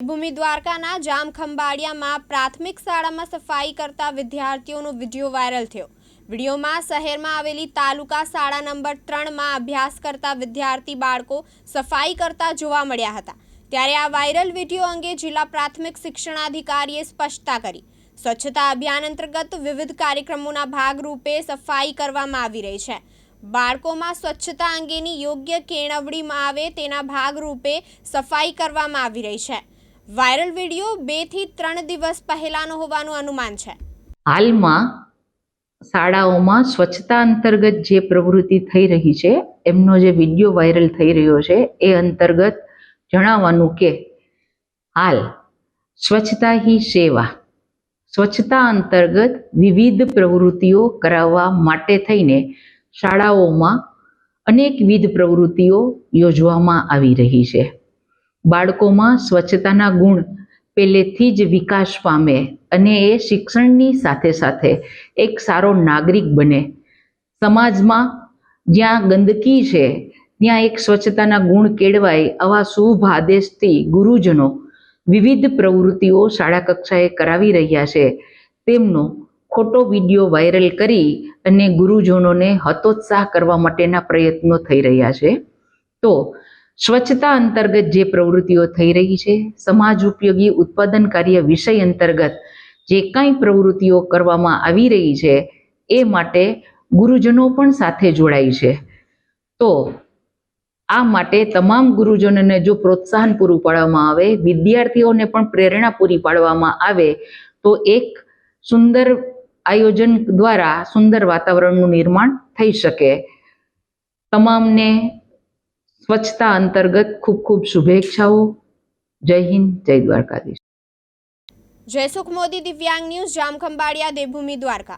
ભૂમિ દ્વારકાના જામખંભાળિયામાં પ્રાથમિક શાળામાં સફાઈ કરતા વિદ્યાર્થીઓનો વીડિયો વાયરલ થયો. વિડીયોમાં શહેરમાં આવેલી તાલુકા શાળા નંબર ત્રણમાં અભ્યાસ કરતા વિદ્યાર્થી બાળકો સફાઈ કરતા જોવા મળ્યા હતા. ત્યારે આ વાયરલ વીડિયો અંગે જિલ્લા પ્રાથમિક શિક્ષણાધિકારીએ સ્પષ્ટતા કરી. સ્વચ્છતા અભિયાન અંતર્ગત વિવિધ કાર્યક્રમોના ભાગરૂપે સફાઈ કરવામાં આવી રહી છે. બાળકોમાં સ્વચ્છતા અંગેની યોગ્ય કેળવણીમાં આવે તેના ભાગરૂપે સફાઈ કરવામાં આવી રહી છે. વાયરલ વીડિયો બેથી ત્રણ દિવસ પહેલાનો હોવાનું અનુમાન છે. હાલમાં શાળાઓમાં સ્વચ્છતા અંતર્ગત જે પ્રવૃત્તિ થઈ રહી છે, એમનો જે વીડિયો વાયરલ થઈ રહ્યો છે, એ અંતર્ગત જણાવવાનું કે હાલ સ્વચ્છતા હી સેવા, સ્વચ્છતા અંતર્ગત વિવિધ પ્રવૃત્તિઓ કરાવવા માટે થઈને શાળાઓમાં અનેકવિધ પ્રવૃત્તિઓ યોજવામાં આવી રહી છે. બાળકોમાં સ્વચ્છતાના ગુણ પહેલેથી જ વિકાસ પામે અને એ શિક્ષણની સાથે સાથે એક સારો નાગરિક બને. સમાજમાં જ્યાં ગંદકી છે, ત્યાં એક સ્વચ્છતાના ગુણ કેળવાય આવા શુભ આદેશથી ગુરુજનો વિવિધ પ્રવૃત્તિઓ શાળા કક્ષાએ કરાવી રહ્યા છે. તેમનો ખોટો વીડિયો વાયરલ કરી અને ગુરુજનોને હતોત્સાહ કરવા માટેના પ્રયત્નો થઈ રહ્યા છે. તો સ્વચ્છતા અંતર્ગત જે પ્રવૃત્તિઓ થઈ રહી છે, સમાજ ઉપયોગી ઉત્પાદન કાર્ય વિષય અંતર્ગત જે કાંઈ પ્રવૃત્તિઓ કરવામાં આવી રહી છે, એ માટે ગુરુજનો પણ સાથે જોડાય છે. તો આ માટે તમામ ગુરુજનોને જો પ્રોત્સાહન પૂરું પાડવામાં આવે, વિદ્યાર્થીઓને પણ પ્રેરણા પૂરી પાડવામાં આવે, તો એક સુંદર આયોજન દ્વારા સુંદર વાતાવરણનું નિર્માણ થઈ શકે. તમામને સ્વચ્છતા અંતર્ગત ખૂબ ખૂબ શુભેચ્છાઓ. જય હિન્દ, જય દ્વારકાધીશ. જયસુખ મોદી, દિવ્યાંગ ન્યૂઝ, જામખંભાળિયા, દેવભૂમિ દ્વારકા.